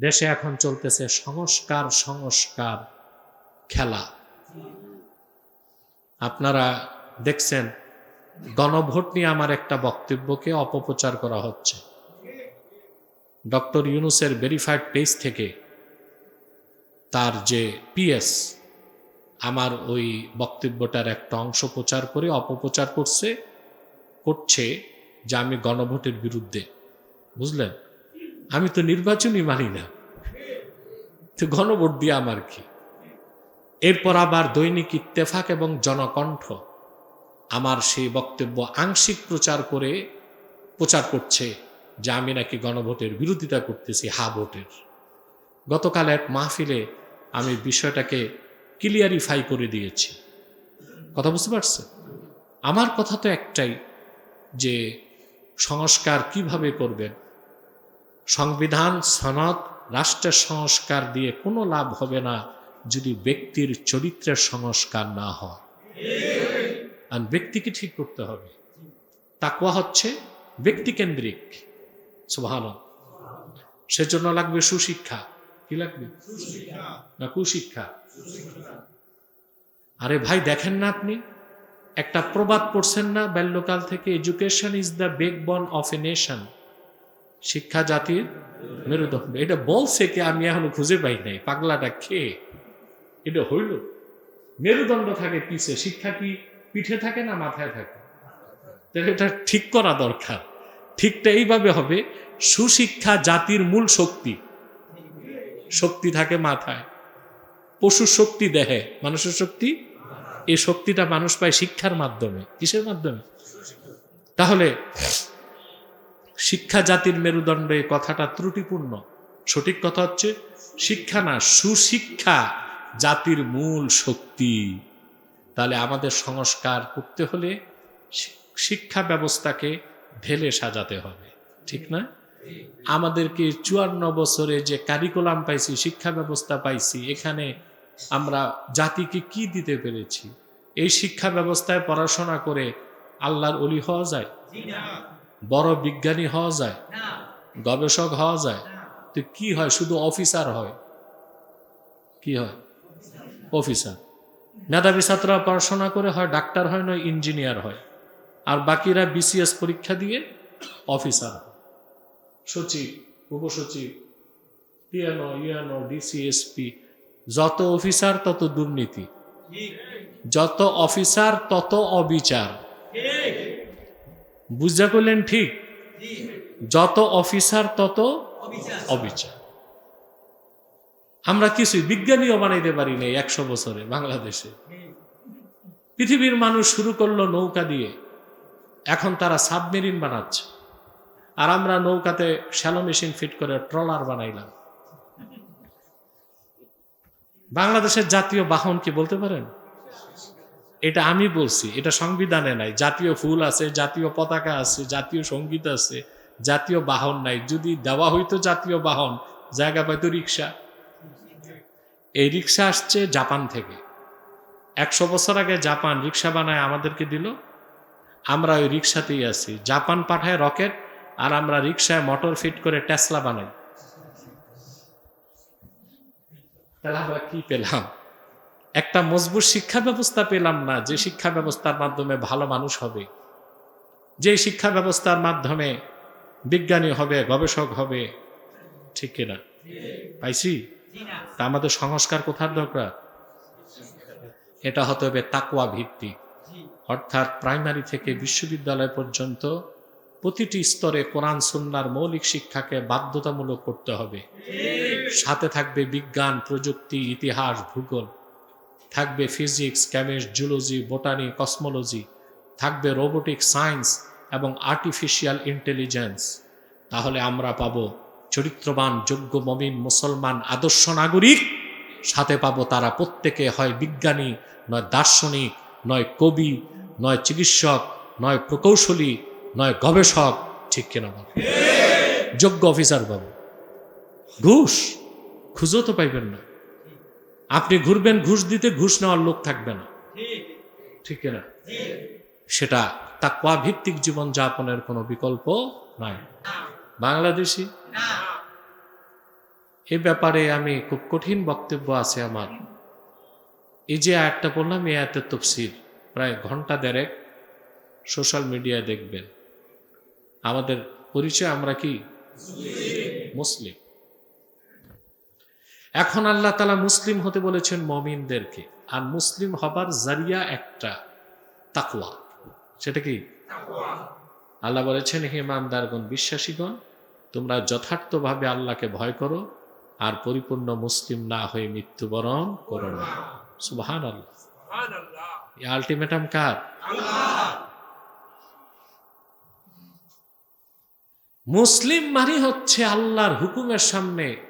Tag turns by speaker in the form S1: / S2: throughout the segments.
S1: দেশে এখন চলতেছে সংস্কার সংস্কার খেলা। আপনারা দেখছেন, গণভোট নিয়ে আমার একটা বক্তব্যকে অপপ্রচার করা হচ্ছে। ডক্টর ইউনুসের ভেরিফাইড পেজ থেকে তার যে পিএস, আমার ওই বক্তব্যটার একটা অংশ প্রচার করে, অপপ্রচার করছে করছে যে আমি গণভোটের বিরুদ্ধে। বুঝলেন? আমি তো নির্বাচনই মানি না। তো গণভোট দিয়ে আমার কি? এরপর আবার দৈনিক ইত্তেফাক এবং জনকণ্ঠ আমার সেই বক্তব্য আংশিক প্রচার করে প্রচার করছে যে আমি নাকি গণভোটের বিরোধিতা করতেছি হা ভোটের। গতকাল এক মাহফিলে আমি বিষয়টাকে ক্লিয়ারিফাই করে দিয়েছি। কথা বুঝতে পারছে আমার কথা তো একটাই যে সংস্কার কীভাবে করবেন? সংবিধান সনদ রাষ্ট্রের সংস্কার দিয়ে কোনো লাভ হবে না যদি ব্যক্তির চরিত্রের সংস্কার না হয়। আর ব্যক্তিকে ঠিক করতে হবে। তাকুয়া হচ্ছে ব্যক্তিকেন্দ্রিক। সুভান সেজন্য লাগবে সুশিক্ষা। কি লাগবে? না কুশিক্ষা। আরে ভাই দেখেন না আপনি? একটা প্রবাদ পড়ছেন না? বাল্যকাল থেকে education is the backbone of a nation শিক্ষা জাতির মেরুদণ্ড। এটা বলছে কি, আমি এখনও খুঁজে পাই নাই। পাগলাটা খেয়ে এটা হইল। মেরুদণ্ড থাকে পিছে, শিক্ষা কি পিঠে থাকে না মাথায় থাকে? এটা ঠিক করা দরকার। ঠিকটা এইভাবে হবে, সুশিক্ষা জাতির মূল শক্তি। শক্তি থাকে মাথায়। পশুর শক্তি দেহে, মানুষের শক্তি? এই শক্তিটা মানুষ পায় শিক্ষার মাধ্যমে। কিসের মাধ্যমে? তাহলে শিক্ষা জাতির মেরুদণ্ড এই কথাটা ত্রুটিপূর্ণ। সঠিক কথা হচ্ছে, শিক্ষা না, সুশিক্ষা জাতির মূল শক্তি। তাহলে আমাদের সংস্কার করতে হলে শিক্ষা ব্যবস্থাকে ঢেলে সাজাতে হবে, ঠিক না? আমাদেরকে চুয়ান্ন বছরে যে কারিকুলাম পাইছি, শিক্ষা ব্যবস্থা পাইছি, এখানে আমরা জাতিকে কি দিতে পেরেছি? এই শিক্ষা ব্যবস্থায় পড়াশোনা করে আল্লাহর অলি হওয়া যায়? বড় বিজ্ঞানী হওয়া যায় গবেষক হওয়া যায়। তো কি হয়? শুধু অফিসার হয়। কি হয়? অফিসার। মেধাবী ছাত্ররা পড়াশোনা করে হয় ডাক্তার হয় নয় ইঞ্জিনিয়ার হয়। আর বাকিরা বিসিএস পরীক্ষা দিয়ে অফিসার সচিব উপসচিব পিয়ানো ইয়ানো ডিসিএসপি যত অফিসার তত দুর্নীতি। যত অফিসার তত অবিচার। বুঝা করলেন ঠিক? যত অফিসার তত অবিচার আমরা কিছুই বিজ্ঞানীও বানাইতে পারি নাই একশো বছরে বাংলাদেশে। পৃথিবীর মানুষ শুরু করল নৌকা দিয়ে। এখন তারা সাবমেরিন বানাচ্ছে। আর আমরা নৌকাতে শ্যালো মেশিন ফিট করে ট্রলার বানাইলাম। বাংলাদেশের জাতীয় বাহন কি বলতে পারেন? এটা আমি বলছি, এটা সংবিধানে নাই। জাতীয় ফুল আছে, জাতীয় পতাকা আছে, জাতীয় সংগীত আছে, জাতীয় বাহন নাই। যদি দেওয়া হইতো জাতীয় বাহন, জায়গা পাইতো রিক্সা। এই রিক্সা আসছে জাপান থেকে। একশো বছর আগে জাপান রিক্সা বানায় আমাদেরকে দিল। আমরা ওই রিক্সাতেই আছি। জাপান পাঠায় রকেট আর আমরা রিক্সায় মোটর ফিট করে টেসলা বানাই। তাহলে আমরা কি পেলাম? একটা মজবুত শিক্ষা ব্যবস্থা পেলাম না যে শিক্ষা ব্যবস্থার মাধ্যমে ভালো মানুষ হবে। যে শিক্ষা ব্যবস্থার মাধ্যমে বিজ্ঞানী হবে, গবেষক হবে, ঠিক কিনা? পাইছি? তা আমাদের সংস্কার কোথার দরকার? এটা হতে হবে তাকুয়া ভিত্তিক। অর্থাৎ প্রাইমারি থেকে বিশ্ববিদ্যালয় পর্যন্ত প্রতিটি স্তরে কোরআন, সুন্নার মৌলিক শিক্ষাকে বাধ্যতামূলক করতে হবে। সাথে থাকবে বিজ্ঞান, প্রযুক্তি, ইতিহাস, ভূগোল। থাকবে physics chemist zoology botany cosmology থাকবে রোবোটিক সায়েন্স এবং আর্টিফিশিয়াল ইন্টেলিজেন্স তাহলে আমরা পাব চরিত্রবান, যোগ্য, মমিন, মুসলমান, আদর্শ নাগরিক। সাথে পাবো তারা প্রত্যেকে, হয় বিজ্ঞানী, নয় দার্শনিক, নয় কবি, নয় চিকিৎসক, নয় প্রকৌশলী, নয় গবেষক, ঠিক কিনা বল? যোগ্য অফিসার পাবো। ঘুষ! খুঁজেও তো পাইবেন না। আপনি ঘুরবেন ঘুষ দিতে ঘুষ নেওয়ার লোক থাকবে না। ঠিক। না সেটা তাকওয়া ভিত্তিক জীবন যাপনের কোনো বিকল্প নাই। বাংলাদেশি? এ ব্যাপারে আমি খুব কঠিন বক্তব্য আছে আমার। এই যে আয়াতটা বললাম এই আয়াতের তফসির প্রায় ঘণ্টা দেড়েক সোশ্যাল মিডিয়ায় দেখবেন। আমাদের পরিচয় আমরা কি? মুসলিম। এখন আল্লাহ তালা মুসলিম হতে বলেছেন মমিনদেরকে। আর মুসলিম হবার জারিয়া একটা তাকুয়া সেটা কি? আল্লাহ বলেছেন হে ইমানদারগণ বিশ্বাসীগণ তোমরা যথার্থভাবে আল্লাহকে ভয় করো আর পরিপূর্ণ মুসলিম না হয়ে মৃত্যুবরণ করো না। সুবাহান আল্লাহ আলটিমেটাম কার? মুসলিম মানে হচ্ছে আল্লাহর হুকুমের সামনে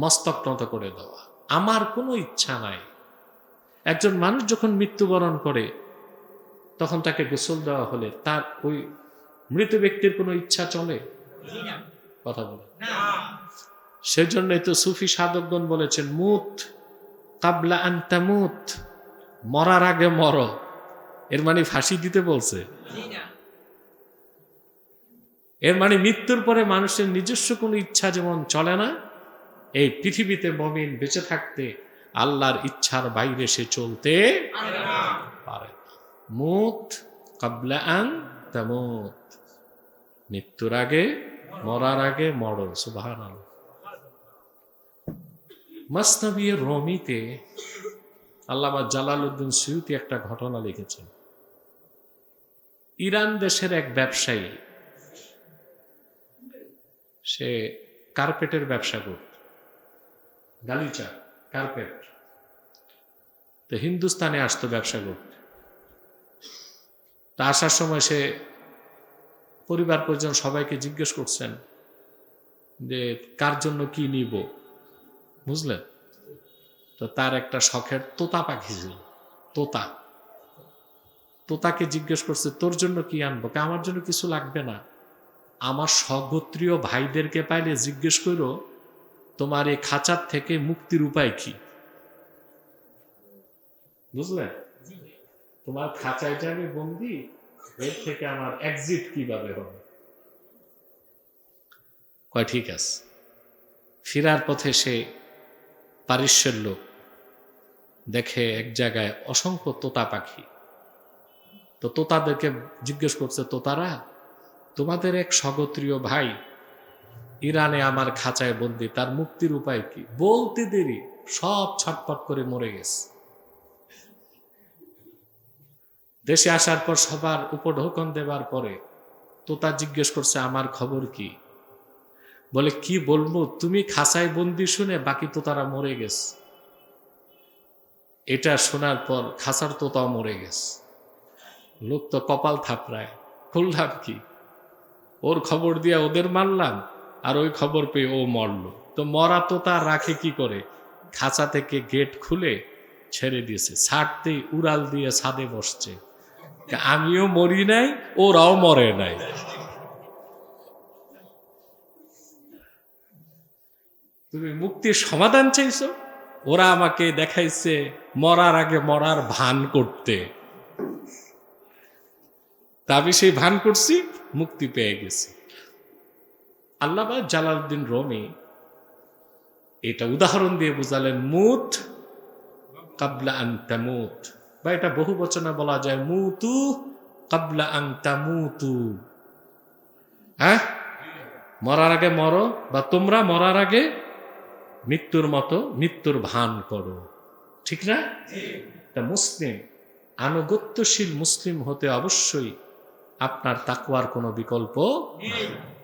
S1: মস্তক নত করে দেওয়া। আমার কোনো ইচ্ছা নাই। একজন মানুষ যখন মৃত্যুবরণ করে তখন তাকে গোসল দেওয়া হলে তার ওই মৃত ব্যক্তির কোনো ইচ্ছা চলে? কথা বলে। সেজন্যই তো সুফি সাধকগণ বলেছেন মুত কাবলা আন্তামুত মরার আগে মর। এর মানে ফাঁসি দিতে বলছে। এর মানে মৃত্যুর পরে মানুষের নিজস্ব কোনো ইচ্ছা যেমন চলে না এই পৃথিবীতে মমিন বেঁচে থাকতে আল্লাহর ইচ্ছার বাইরে সে চলতে পারে কাবলা মৃত্যুর আগে, মরার আগে মরো সুবাহান মাসনবী রমিতে আল্লামা জালালউদ্দিন সুয়ুতি একটা ঘটনা লিখেছেন। ইরান দেশের এক ব্যবসায়ী, সে কার্পেটের ব্যবসা করত। গালিচা কার্পেট তো হিন্দুস্তানে আসতো ব্যবসা করতে। তা আসার সময় সে পরিবার পরিজন সবাইকে জিজ্ঞেস করছেন যে, কার জন্য কি নিব? বুঝলেন? তো তার একটা শখের তোতা পাখি ছিল, তোতা। তোতাকে জিজ্ঞেস করছে, তোর জন্য কি আনব? আমার জন্য কিছু লাগবে না। আমার স্বগোত্রীয় ভাইদেরকে পাইলে জিজ্ঞেস করো তোমার এই খাঁচার থেকে মুক্তির উপায় কি? বুঝলে? তোমার খাঁচায় যে আমি বন্দি এর থেকে আমার এক্সিট কীভাবে হবে? কয় ঠিক আছে। ফিরার পথে সে পারিশ্বের লোক। দেখে এক জায়গায় অসংখ্য তোতা পাখি। তো তোতাদেরকে জিজ্ঞেস করছে তোতারা তোমাদের এক স্বগোত্রীয় ভাই ইরানে আমার খাঁচায় বন্দি, তার মুক্তির উপায় কি? বলতে দেরি, সব ছটপট করে মরে গেছে। দেশে আসার পর সবার উপঢৌকন দেবার পরে তোতা জিজ্ঞেস করছে, আমার খবর কি? বলে, কি বলব? তুমি খাঁচায় বন্দি শুনে বাকি তোতারা মরে গেছে। এটা শোনার পর খাঁচার তোতাও মরে গেছে। লোক তো কপাল থাপড়ায়। খুললাম কি? ওর খবর দিয়ে ওদের মারলাম আর ওই খবর পেয়ে ও মরল। তো মরা তো তার রাখে কি করে? খাঁচা থেকে গেট খুলে ছেড়ে দিয়েছে, ছাড়তেই উড়াল দিয়ে ছাদে বসছে। আমিও মরি নাই, ওরাও মরে নাই। তুমি মুক্তির সমাধান চাইছো? ওরা আমাকে দেখাইছে মরার আগে মরার ভান করতে। তা আমি সেই ভান করছি, মুক্তি পেয়ে গেছি। আল্লাহ জালালউদ্দিন রমি এটা উদাহরণ দিয়ে বুঝালেন, মুত কাবলা আন্তামুত বা এটা বহু বচনে বলা যায়, মুতু কাবলা আং আন্তামুতু হ্যাঁ? মরার আগে মরো বা তোমরা মরার আগে মৃত্যুর মতো মৃত্যুর ভান করো। ঠিক না? তা মুসলিম, আনুগত্যশীল মুসলিম হতে অবশ্যই আপনার তাকুয়ার কোনো বিকল্প নাই।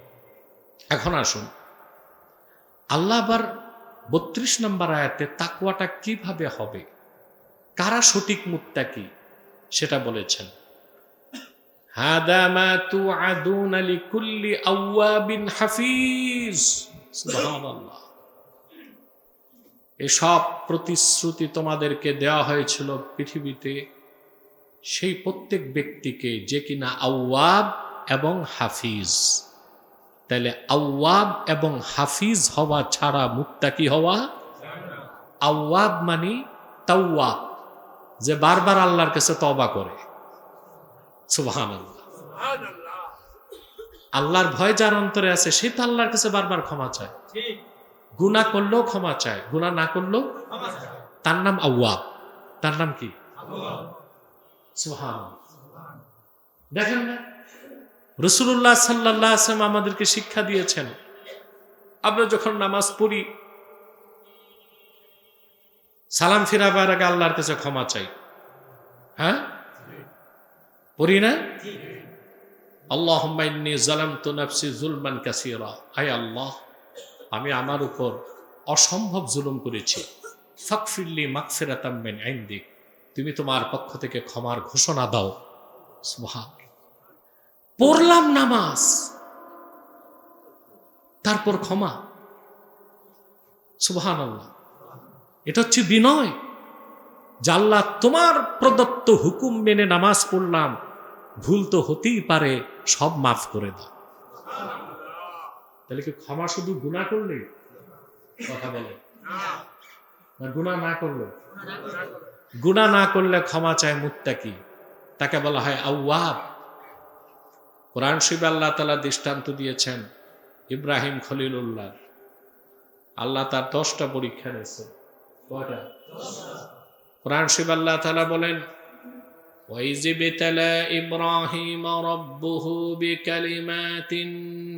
S1: এখন আসুন। আল্লাহ আবার বত্রিশ নম্বর আয়াতে তাকুয়াটা কীভাবে হবে? কারা সঠিক মুত্তাকি সেটা বলেছেন। এসব প্রতিশ্রুতি তোমাদেরকে দেওয়া হয়েছিল পৃথিবীতে। সেই প্রত্যেক ব্যক্তিকে যে কিনা আওয়াব এবং হাফিজ। তাহলে আওয়াব এবং হাফিজ হওয়া ছাড়া মুক্তাকি হওয়া? আওয়াব মানে তাওয়াব যে বারবার আল্লাহর কাছে তবা করে। সুবহান আল্লাহর ভয় যার অন্তরে আছে সে তো আল্লাহর কাছে বারবার ক্ষমা চায়। গুণা করলেও ক্ষমা চায় গুণা না করলেও তার নাম আউয়াব তার নাম কি? সুবহান দেখেন না? রসুল্লাহ সাল্লাহ আসলাম আমাদেরকে শিক্ষা দিয়েছেন। আমরা যখন নামাজ পড়ি, সালাম ফিরাবার আগে আল্লাহর কাছে ক্ষমা চাই। হ্যাঁ? পড়ি না? আল্লাহ, আমি আমার উপর অসম্ভব জুলুম করেছি। তুমি তোমার পক্ষ থেকে ক্ষমার ঘোষণা দাও। সুবহান। পড়লাম নামাজ। তারপর ক্ষমা। সুবহান আল্লাহ এটা হচ্ছে বিনয়। জাল্লা তোমার প্রদত্ত হুকুম মেনে নামাজ পড়লাম, ভুল তো হতেই পারে, সব মাফ করে দাও। তাহলে কি ক্ষমা শুধু গুণা করলে? কথা বলে। গুণা না করল? গুণা না করলে ক্ষমা চায় মুত্তাকি। তাকে বলা হয় আউয়াব। কোরআন শিব আল্লাহ তালা দৃষ্টান্ত দিয়েছেন ইব্রাহিম খলিলুল্লাহ আল্লাহ তার দশটা পরীক্ষা নিয়েছে কয়টা কোরআন শিব আল্লাহ তালা বলেন وإذ ابتلى إبراهيم ربه بكلمات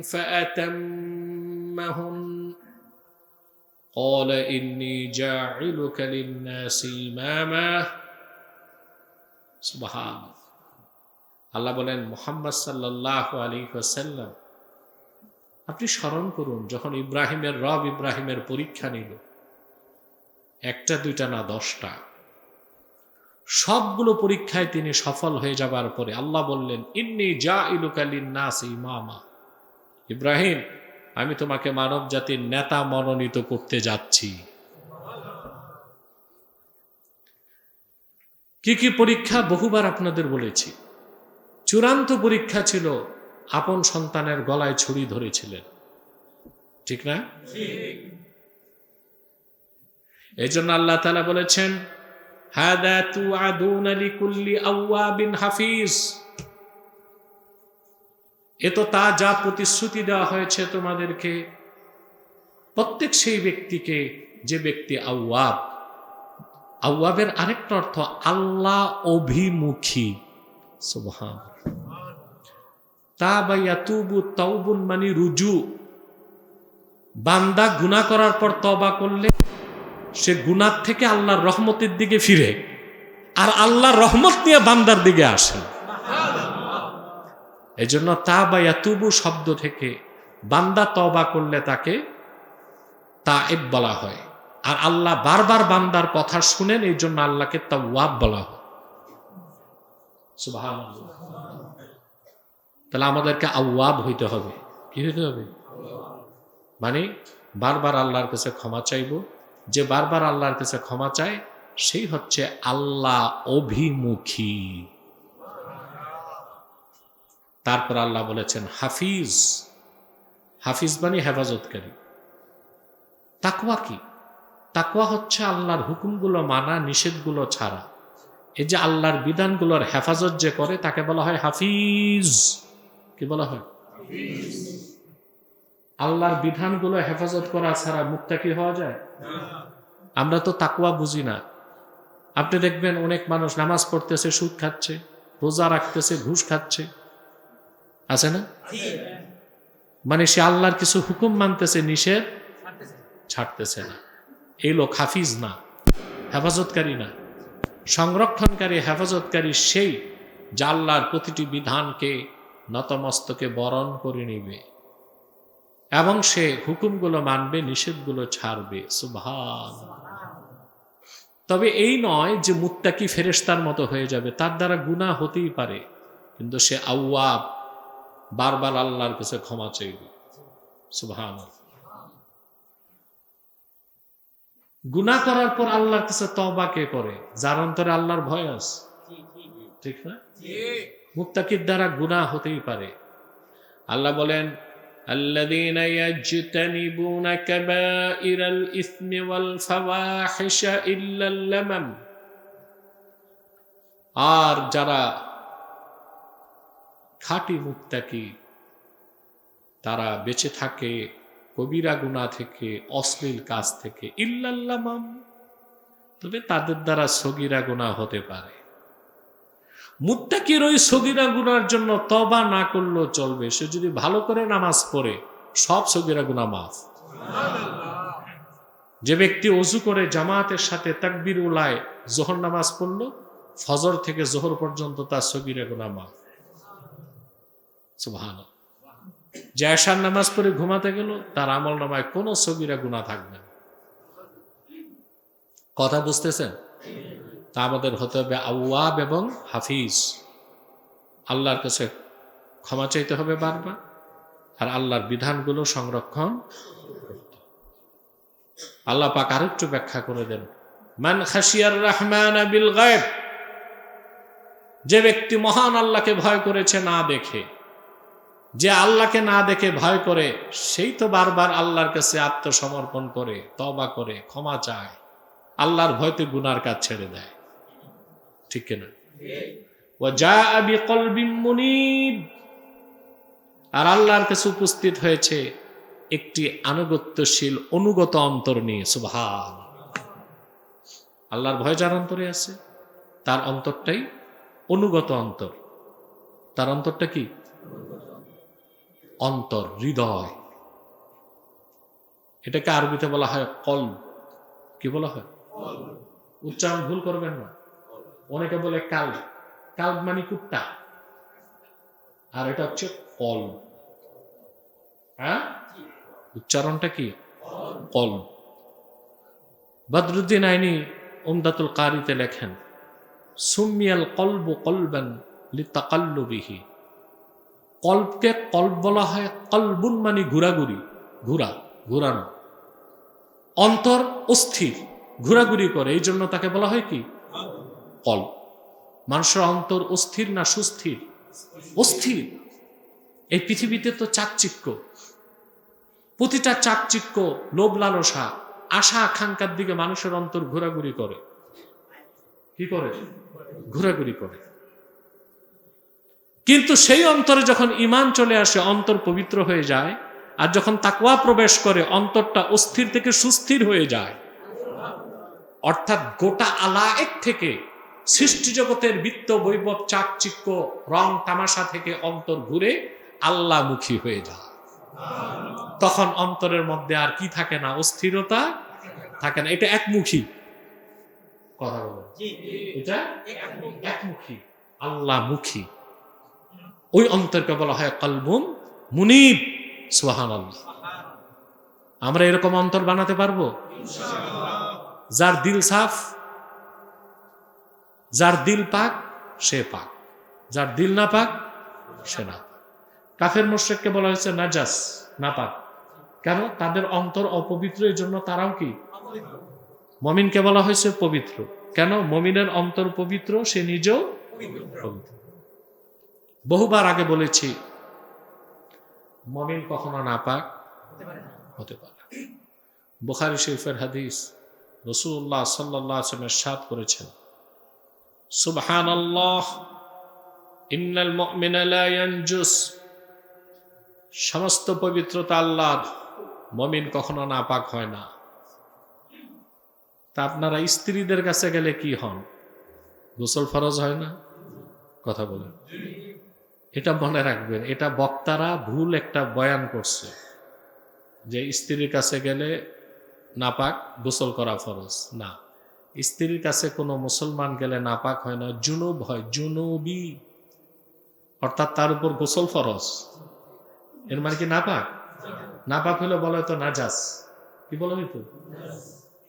S1: فأتمهن قال إني جاعلك للناس إماما سبحان আল্লাহ বলেন, মোহাম্মদ সাল্লাহ আলী সাল্লাম আপনি স্মরণ করুন, যখন ইব্রাহিমের রব ইব্রাহিমের পরীক্ষা নিল, একটা, দুইটা না দশটা, সবগুলো পরীক্ষায় তিনি সফল হয়ে যাবার পরে আল্লাহ বললেন, ইন্নি যা ইলুকালিন নাস ইমামা, ইব্রাহিম, আমি তোমাকে মানব জাতির নেতা মনোনীত করতে যাচ্ছি। কি কি পরীক্ষা বহুবার আপনাদের বলেছি। চূড়ান্ত পরীক্ষা ছিল, আপন সন্তানের গলায় ছুরি ধরেছিলেন। ঠিক না? এই জন্য আল্লাহ তালা বলেছেন হাফিজ। এ তো তা যা প্রতিশ্রুতি দেওয়া হয়েছে তোমাদেরকে। প্রত্যেক সেই ব্যক্তিকে যে ব্যক্তি আউয়াব আউয়াবের আরেকটা অর্থ আল্লাহ অভিমুখী। সুবহান তা বা ইয়াতুবু তাওবুন মানে রুজু। বান্দা গুনাহ করার পর তবা করলে সে গুনার থেকে আল্লাহর রহমতের দিকে ফিরে আর আল্লাহর রহমত নিয়ে বান্দার দিকে আসে। এই জন্য তা বা ইয়াতুবু শব্দ থেকে বান্দা তবা করলে তাকে তা এব বলা হয়। আর আল্লাহ বারবার বান্দার কথা শুনেন এই জন্য আল্লাহকে তাওয়াব বলা হয়। সুবহানাল্লাহ। তাহলে আমাদেরকে আওয়াব হইতে হবে। কি হইতে হবে? মানে বারবার আল্লাহর কাছে ক্ষমা চাইব। যে বারবার আল্লাহর কাছে ক্ষমা চায়, সেই হচ্ছে আল্লাহ অভিমুখী। তারপর আল্লাহ বলেছেন, হাফিজ। হাফিজ মানে হেফাজতকারী। তাকওয়া কি? তাকওয়া হচ্ছে আল্লাহর হুকুমগুলো মানা, নিষেধগুলো ছাড়া। এই যে আল্লাহর বিধানগুলোর হেফাজত যে করে, তাকে বলা হয় হাফিজ। কি বলা হয়? আল্লাহর বিধানগুলো হেফাজত করা ছাড়া মুক্তা কি হওয়া যায়? আমরা তো তাকুয়া বুঝি না। আপনি দেখবেন অনেক মানুষ নামাজ পড়তেছে, সুদ খাচ্ছে, রোজা রাখতেছে, ঘুষ খাচ্ছে। আছে না? মানে সে আল্লাহর কিছু হুকুম মানতেছে, নিষেধ ছাড়তেছে না। এই লোক হাফিজ না, হেফাজতকারী না। সংরক্ষণকারী, হেফাজতকারী সেই যা আল্লাহর প্রতিটি বিধানকে নতমস্তকে বরণ করে নিবে। এবং সে হুকুমগুলো মানবে নিষেধগুলো ছাড়বে। সুভান তবে এই নয় যে মুত্তাকি ফেরেস্তার মতো হয়ে যাবে। তার দ্বারা গুণা হতেই পারে। কিন্তু সে আউয়াব বারবার আল্লাহর কাছে ক্ষমা চাইবে। সুভান গুণা করার পর আল্লাহর কাছে তবা কে করে? যার অন্তরে আল্লাহর ভয় আছে। ঠিক না? মুত্তাকির দ্বারা গুণা হতেই পারে আল্লাহ বলেন الذين يجتنبون كبائر الإثم والفواحش إلا اللمم আর যারা খাঁটি মুত্তাকি তারা বেঁচে থাকে কবিরা গুণা থেকে অশ্লীল কাজ থেকে ইল্লাল্লামাম তবে তাদের দ্বারা সগিরা গুণা হতে পারে মুত্তাকির ওই সগিরা গুনার জন্য তবা না করলেও চলবে। সে যদি ভালো করে নামাজ পড়ে, সব সগিরা গুণা মাফ। যে ব্যক্তি অজু করে জামাতের সাথে তাকবির উলায় জোহর নামাজ পড়ল, ফজর থেকে জোহর পর্যন্ত তার সগিরা গুনা মাফ। ভালো যে আশার নামাজ পড়ে ঘুমাতে গেল, তার আমল নামায় কোনো সগিরা গুণা থাকবে না। কথা বুঝতেছেন? তা আমাদের হতে হবে আউয়াব এবং হাফিজ। আল্লাহর কাছে ক্ষমা চাইতে হবে বারবার, আর আল্লাহর বিধানগুলো সংরক্ষণ আল্লাহ পাক আরেকটু ব্যাখ্যা করে দেন। মান খাসিয়ার রহমান বিল গায়েব, যে ব্যক্তি মহান আল্লাহকে ভয় করেছে না দেখে, যে আল্লাহকে না দেখে ভয় করে, সেই তো বারবার আল্লাহর কাছে আত্মসমর্পণ করে তবা করে, ক্ষমা চায়, আল্লাহর ভয়তে গুনার কাজ ছেড়ে দেয়। ঠিক কিনা? আর আল্লাহর কাছে উপস্থিত হয়েছে একটি আনুগত্যশীল, অনুগত অন্তর নিয়ে সুভান আল্লাহর ভয় যার অন্তরে আছে, তার অন্তরটাই অনুগত অন্তর। তার অন্তরটা কি? অন্তর, হৃদয়। এটাকে আরবিতে বলা হয় কল কি বলা হয়? উচ্চারণ ভুল করবেন না। অনেকে বলে কাল কাল মানে কুট্টা আর এটা হচ্ছে কল হ্যাঁ? উচ্চারণটা কি? কল বদরুদ্দিন আইনি উমদাতুল কারিতে লেখেন সুমিয়াল কলবু কলবান লিতাকাল্লুবিহি। কল্পকে কল্প বলা হয় কলবুন মানে ঘুরাঘুরি, ঘুরা, ঘুরানো। অন্তর অস্থির, ঘোরাঘুরি করে। এই জন্য তাকে বলা হয় কি? কল। মানুষের অন্তর অস্থির না সুস্থির? অস্থির। এই পৃথিবীতে তো চাকচিক্য। প্রতিটা চাকচিক্য, লোভ লালসা, আশা আকাঙ্ক্ষার দিকে মানুষের অন্তর ঘোরাঘুরি করে। কি করে? ঘোরাঘুরি করে। কিন্তু সেই অন্তরে যখন ইমান চলে আসে, অন্তর পবিত্র হয়ে যায়, আর যখন তাকুয়া প্রবেশ করে, অন্তরটা অস্থির থেকে সুস্থির হয়ে যায়। অর্থাৎ গোটা আলায়েক থেকে সৃষ্টি জগতের বৃত্ত বৈভব চাকচিক্য রং তামাশা থেকে অন্তর ঘুরে আল্লাহমুখী হয়ে যায়। তখন অন্তরের মধ্যে আর কি থাকে না? অস্থিরতা থাকে না। এটা একমুখী কথা বলো। এটা একমুখী। আল্লাহমুখী। ওই অন্তরকে বলা হয় কলবুম মুনিব সুহান আল্লাহ আমরা এরকম অন্তর বানাতে পারব? যার দিল সাফ যার দিল পাক, সে পাক। যার দিল না পাক, সে না কাফের মোশেককে বলা হয়েছে নাজাস, না পাক। কেন? তাদের অন্তর অপবিত্র এই জন্য তারাও কি? মমিনকে বলা হয়েছে পবিত্র। কেন? মমিনের অন্তর পবিত্র, সে নিজেও বহুবার আগে বলেছি, মমিন কখনো না পাক হতে পারে। বুখারি শরীফের হাদিস রসুল্লাহ সাল্লাহ আসলামের সাদ করেছেন। সুবহান আল্লাহ ইন্নাল মুমিনা লা ইয়ানজুস। সমস্ত পবিত্রতা আল্লাহর, মমিন কখনো নাপাক হয় না। তা আপনারা স্ত্রীদের কাছে গেলে কি হন? গোসল ফরজ হয় না? কথা বলেন। এটা মনে রাখবেন, এটা বক্তারা ভুল একটা বয়ান করছে, যে স্ত্রীর কাছে গেলে নাপাক, গোসল করা ফরজ, না। স্ত্রীর কাছে কোনো মুসলমান গেলে নাপাক হয় না, জুনুব হয়, জুনুবি। অর্থাৎ তার উপর গোসল ফরজ। এর মানে কি নাপাক? নাপাক হলে বলা হতো নাজাস। কি বলা হইতো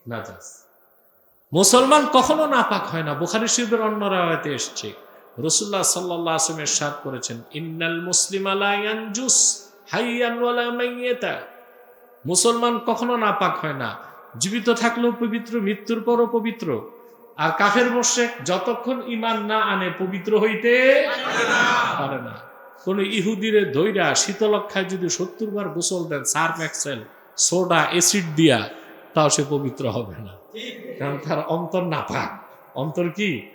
S1: নাজাস। মুসলমান কখনো নাপাক হয় না। বুখারি শিবের অন্য রায়তে এসছে। রসুল্লাহ সাল্লাহ আসলামের সাদ করেছেন, ইন্নাল মুসলিম আলায়ানজুস হাইয়ান ওয়ালা মাইয়াতা। মুসলমান কখনো নাপাক হয় না। জীবিত থাকলেও পবিত্র, মৃত্যুর পরও পবিত্র। আর কাফের মোশেক যতক্ষণ ইমান না আনে, পবিত্র হইতে পারে না। কোন ইহুদিরে দইরা শীতলক্ষায় যদি সত্তর বার গোসল দেন, সার্ফ, এক্সেল, সোডা এসিড দিয়া, তাও সে পবিত্র হবে না। কারণ তার অন্তর নাপাক। অন্তর কি?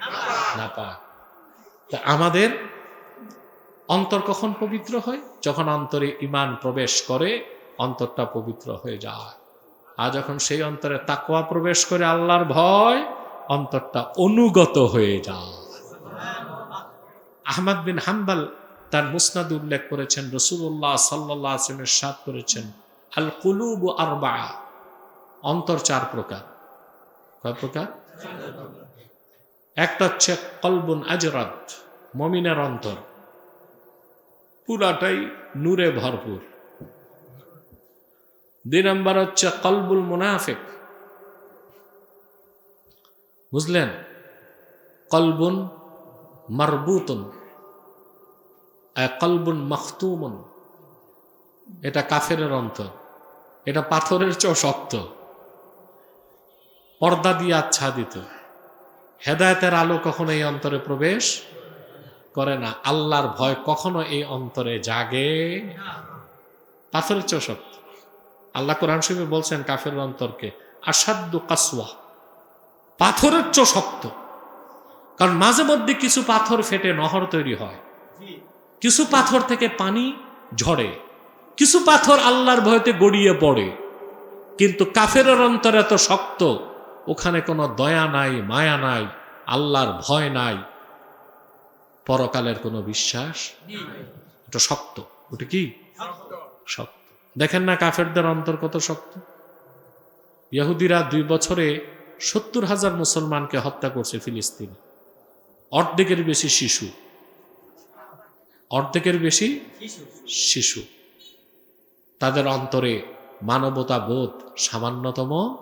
S1: নাপাক। তা আমাদের অন্তর কখন পবিত্র হয়? যখন অন্তরে ইমান প্রবেশ করে, অন্তরটা পবিত্র হয়ে যায়। আর যখন সেই অন্তরে তাকওয়া প্রবেশ করে আল্লাহর ভয়, অন্তরটা অনুগত হয়ে যায়। আহমদ বিন হাম্বাল তার মুসনাদ উল্লেখ করেছেন রসুল্লাহ সাল্লাহ আসলামের সাদ করেছেন আল কুলুব আরবা অন্তর চার প্রকার। কয় প্রকার? একটা হচ্ছে কলবুন আজরাত, মমিনের অন্তর। পুরাটাই নূরে ভরপুর। দুই নম্বর হচ্ছে কলবুল মুনাফিক। বুঝলেন? কলবুন মারবুতুন কলবুন মখতুমুন। এটা কাফেরের অন্তর, এটা পাথরের চেয়েও শক্ত। পর্দা দিয়ে আচ্ছাদিত হেদায়তের আলো কখনো এই অন্তরে প্রবেশ করে না। আল্লাহর ভয় কখনো এই অন্তরে জাগে পাথরের চেয়েও শক্ত। আল্লাহ কোরআন শরীফে বলছেন কাফের অন্তরকে আসাদ্দু কাসওয়া পাথরের চেয়েও শক্ত। কারণ মাঝে মধ্যে কিছু পাথর ফেটে নহর তৈরি হয়। কিছু পাথর থেকে পানি ঝরে। কিছু পাথর আল্লাহর ভয়তে গড়িয়ে পড়ে। কিন্তু কাফেরের অন্তর এত শক্ত ওখানে কোনো দয়া নাই মায়া নাই আল্লাহর ভয় নাই। পরকালের কোনো বিশ্বাস? ওটা শক্ত। ওটা কি? শক্ত। দেখেন না কাফেরদের অন্তর কত শক্ত? ইহুদিরা দুই বছরে সত্তর হাজার মুসলমানকে হত্যা করছে ফিলিস্তিনে। অর্ধেকের বেশি শিশু। অর্ধেকের বেশি শিশু। তাদের অন্তরে মানবতা বোধ সামান্যতম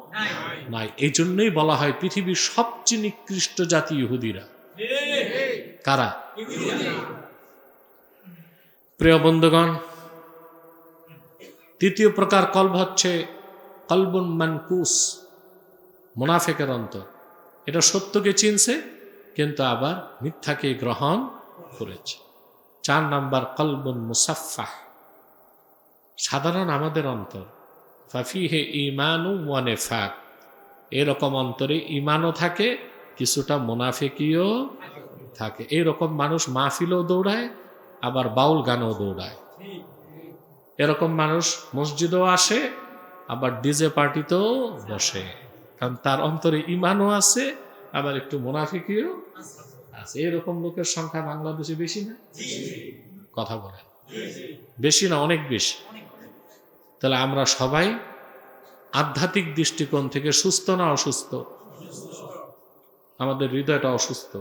S1: নাই। এই জন্যই বলা হয় পৃথিবীর সবচেয়ে নিকৃষ্ট জাতি ইহুদিরা। কারা? প্রিয় বন্ধুগণ তৃতীয় প্রকার কল্ব হচ্ছে কলবুন মানকুস, মোনাফেকের অন্তর। এটা সত্যকে চিনছে, কিন্তু আবার মিথ্যাকে গ্রহণ করেছে। চার নাম্বার কলবুন মুসাফাহ সাধারণ আমাদের অন্তর। ফাফিহে ইমানু ওয়ানে ফাক এরকম অন্তরে ইমানও থাকে, কিছুটা মোনাফেকিও থাকে। এরকম মানুষ মাহফিলও দৌড়ায়, আবার বাউল গানও দৌড়ায়। এরকম মানুষ মসজিদেও আসে, আবার ডিজে পার্টিতেও বসে। কারণ তার অন্তরে ইমানও আছে, আবার একটু মোনাফিকিও আছে। এরকম লোকের সংখ্যা বাংলাদেশে বেশি না? কথা বলেন। বেশি না, অনেক বেশি। তাহলে আমরা সবাই আধ্যাত্মিক দৃষ্টিকোণ থেকে সুস্থ না অসুস্থ? আমাদের হৃদয়টা অসুস্থ।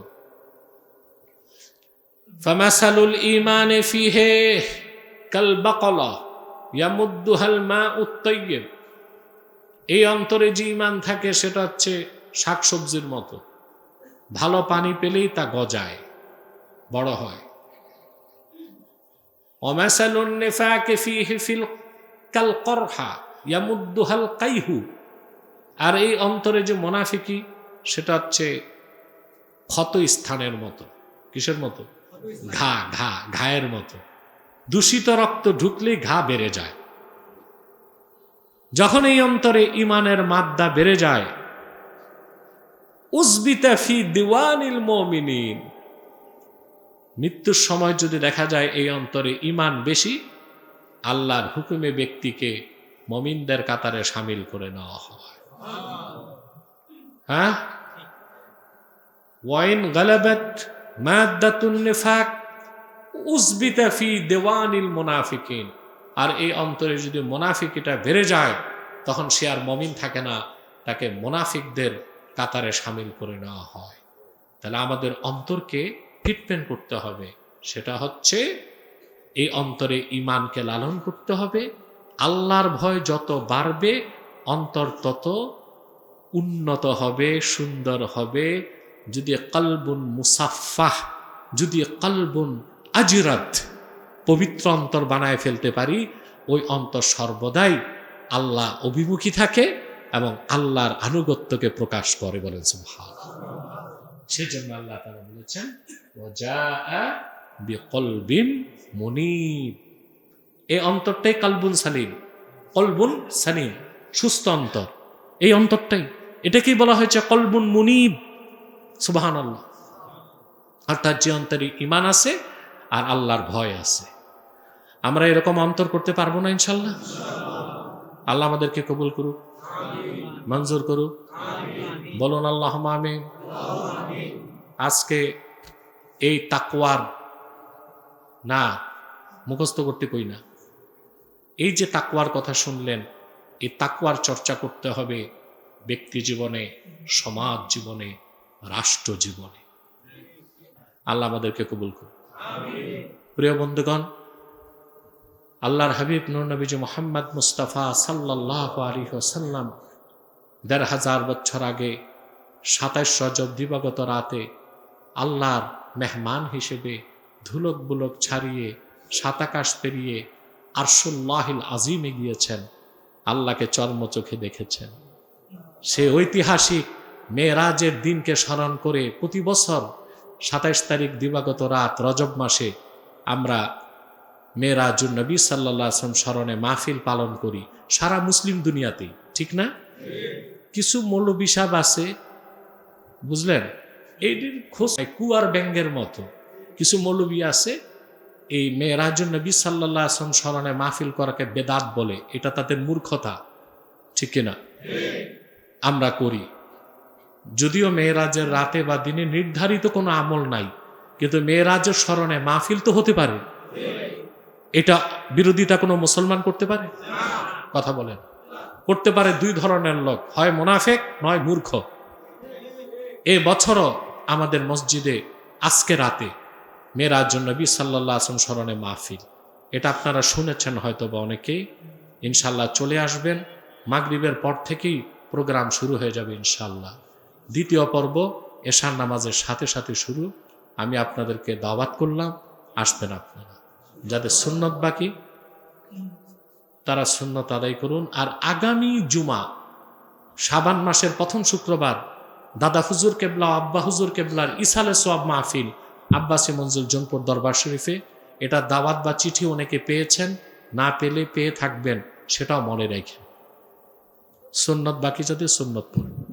S1: ফামাসালুল ইমানে ফিহে কাল বাকলা। ইয়ামুদ্দুহাল মা উত্তয়্যেব এই অন্তরে যে ইমান থাকে, সেটা হচ্ছে শাকসবজির মতো। ভালো পানি পেলেই তা গজায়, বড় হয়। অমাসালুন নেফাকে ফিহে ফিল কাল করহা ইয়ামুদ্দুহাল কাইহু। আর এই অন্তরে যে মোনাফিকি, সেটা হচ্ছে ক্ষত স্থানের মতো। কিসের মতো? ঘা ঘা, ঘায়ের মতো। দূষিত রক্ত ঢুকলেই ঘা বেড়ে যায়। যখন এই অন্তরে ইমানের মাদ্দা বেড়ে যায়, উসবিতা ফি দিওয়ানিল মমিনিন। মৃত্যুর সময় যদি দেখা যায় এই অন্তরে ইমান বেশি, আল্লাহর হুকুমে ব্যক্তিকে মমিনদের কাতারে সামিল করে নেওয়া হয়। হ্যাঁ? ওয়াইন গালাবাত মাদ্দাতুন নিফাক উসবিতা দেওয়ানিল মুনাফিকিন। আর এই অন্তরে যদি মোনাফিকিটা বেড়ে যায়, তখন সে আর মমিন থাকে না, তাকে মোনাফিকদের কাতারে সামিল করে নেওয়া হয়। তাহলে আমাদের অন্তরকে ট্রিটমেন্ট করতে হবে। সেটা হচ্ছে, এই অন্তরে ইমানকে লালন করতে হবে। আল্লাহর ভয় যত বাড়বে, অন্তর তত উন্নত হবে, সুন্দর হবে। যদি কলবুন মুসাফাহ যদি কলবুন আজিরাত, পবিত্র অন্তর বানায় ফেলতে পারি, ওই অন্তর সর্বদাই আল্লাহ অভিমুখী থাকে এবং আল্লাহর আনুগত্যকে প্রকাশ করে বলেন সুবহান সেই জন্য আল্লাহ তারা বলেছেন বিকলবিন মুনিব। এই অন্তরটাই কালবুন সালিম, কলবুন সালিম সুস্থ অন্তর। এই অন্তরটাই, এটাকেই বলা হয়েছে কলবুন মুনিব। সুবাহান আল্লাহ অর্থাৎ যে অন্তরে ইমান আছে আর আল্লাহর ভয় আছে। আমরা এরকম অন্তর করতে পারব না, ইনশাল্লাহ? আল্লাহ আমাদেরকে কবুল করুক, মঞ্জুর করুক। বলুন আল্লাহ আমিন। আজকে এই তাকওয়ার না, মুখস্থ করতে কই না। এই যে তাকওয়ার কথা শুনলেন, এই তাকওয়ার চর্চা করতে হবে ব্যক্তি জীবনে, সমাজ জীবনে, রাষ্ট্র জীবনে। আল্লাহ আমাদেরকে কবুল করুন প্রিয় বন্ধুগণ, আল্লাহর হাবিব নবীজি মোহাম্মদ মুস্তাফা সাল্লাহ আলী সাল্লাম দেড় হাজার বছর আগে সাতাইশ রজব দিবাগত রাতে আল্লাহর মেহমান হিসেবে ধুলক বুলক ছাড়িয়ে সাতাকাশ পেরিয়ে আরশুল্লাহিল আজিমে গিয়েছেন। আল্লাহকে চর্ম চোখে দেখেছেন। সে ঐতিহাসিক মেয়েরাজের দিনকে স্মরণ করে প্রতি বছর সাতাইশ তারিখ দিবাগত রাত রজব মাসে আমরা মেয়েরাজুল নবী সাল্লাহ আসলাম স্মরণে মাহফিল পালন করি সারা মুসলিম দুনিয়াতে, ঠিক না? কিছু মৌলবী আছে, বুঝলেন? এইটির খোঁজ কুয়ার ব্যাঙ্গের মতো। কিছু মৌলবী আছে, এই মেয়েরাজুল নবী সাল্লাহ আসলাম স্মরণে মাহফিল করাকে বেদাত বলে, এটা তাদের মূর্খতা, ঠিক কিনা? আমরা করি। যদিও মেয়েরাজের রাতে বা দিনে নির্ধারিত কোনো আমল নাই, কিন্তু মেয়েরাজের স্মরণে মাহফিল তো হতে পারে। এটা বিরোধিতা কোনো মুসলমান করতে পারে? কথা বলেন। করতে পারে দুই ধরনের লোক, হয় মোনাফেক, নয় মূর্খ। এ বছরও আমাদের মসজিদে আজকে রাতে মেয়েরাজ নবী সাল্লাহ আসম স্মরণে মাহফিল। এটা আপনারা শুনেছেন হয়তো বা অনেকেই। ইনশাল্লাহ চলে আসবেন। মাগরিবের পর থেকেই প্রোগ্রাম শুরু হয়ে যাবে ইনশাল্লাহ দ্বিতীয় পর্ব, এশার নামাজের সাথে সাথে শুরু। আমি আপনাদেরকে দাওয়াত করলাম, আসবেন আপনারা। যাদের সুন্নত বাকি, তারা সুন্নত আদায় করুন। আর আগামী জুমা সাবান মাসের প্রথম শুক্রবার, দাদা হুজুর কেবলা, আব্বা হুজুর কেবলার ইসালে সোয়াব মাহফিল, আব্বাসী মঞ্জুর জনপুর দরবার শরীফে। এটা দাওয়াত বা চিঠি অনেকে পেয়েছেন, না পেলে পেয়ে থাকবেন, সেটাও মনে রেখে। সুন্নত বাকি যাদের সুন্নত পড়ুন